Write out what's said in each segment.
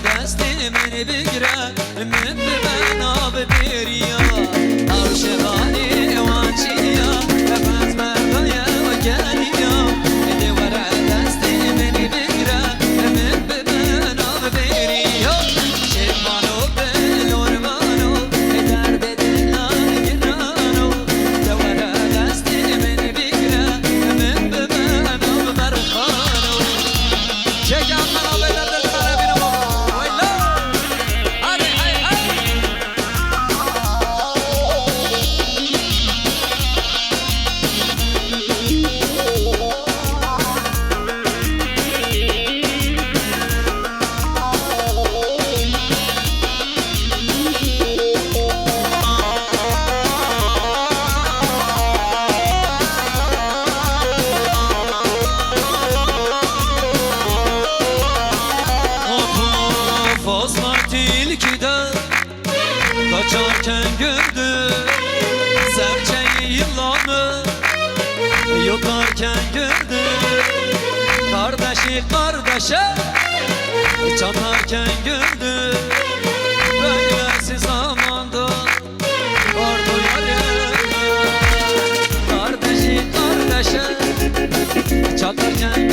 دست من بگیره من به من آب بریا عاشقانه gülerken güldü Kardeşi kardeşe hiç anlarken güldü Böylesi zamanda vardı yarına Kardeşi kardeşe hiç anlarken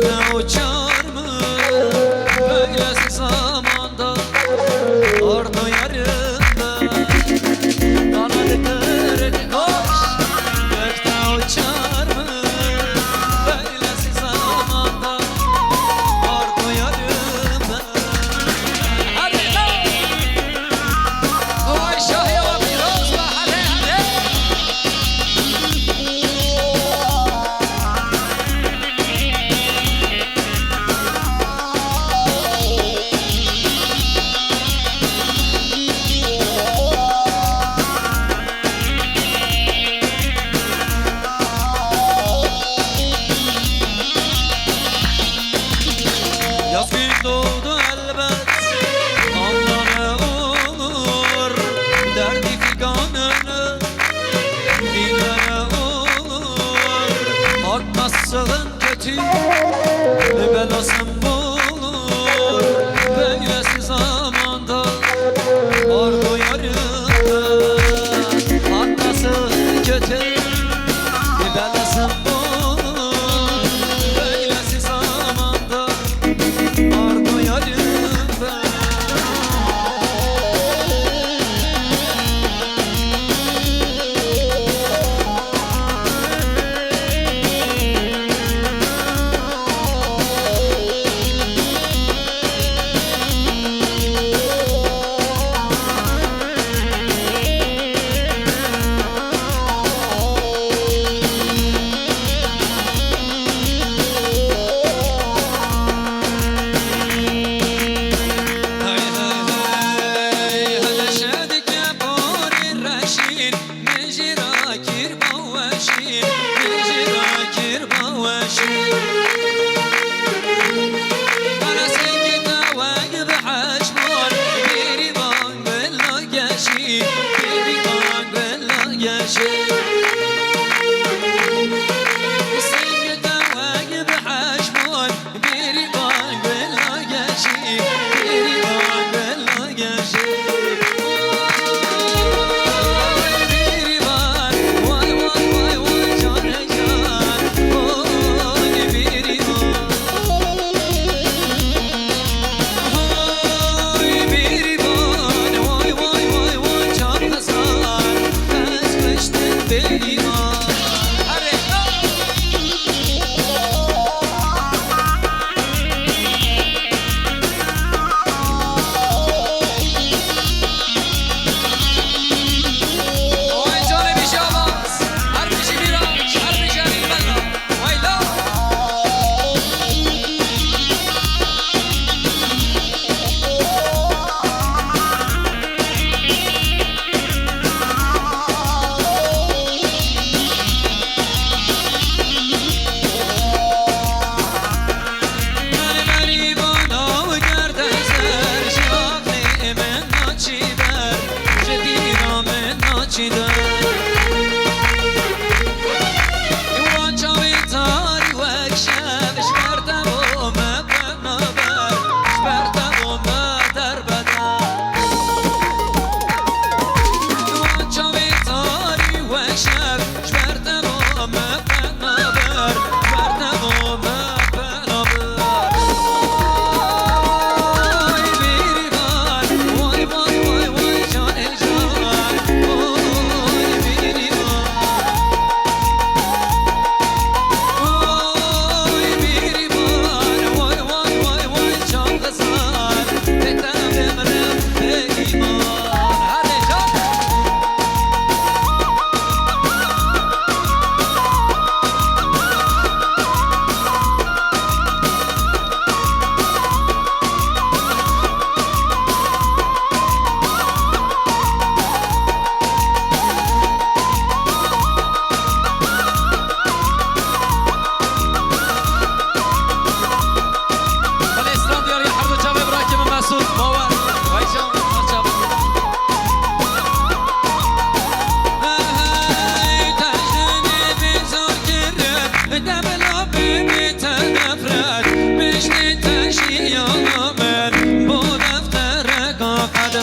Ocho. Olmazsa lan kötü. Ne belasın bu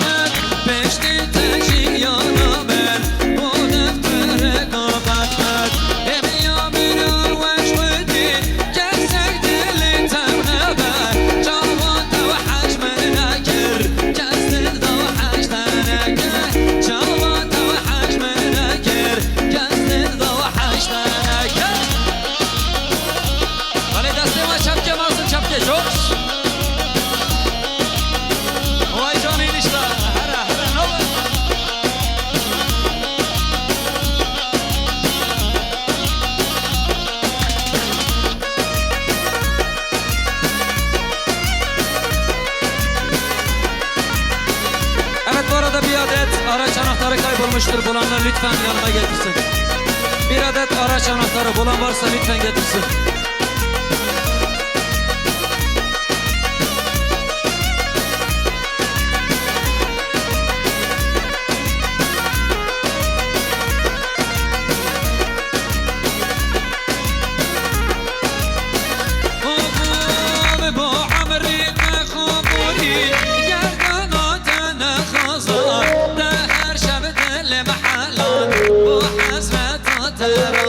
love. anahtarı bulanlar lütfen yanıma getirsin. Bir adet araç anahtarı bulan varsa lütfen getirsin. little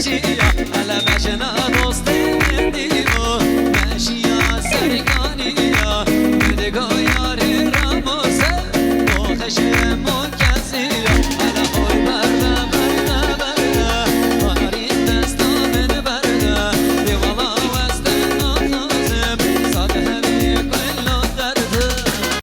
Alem yaşanan dostum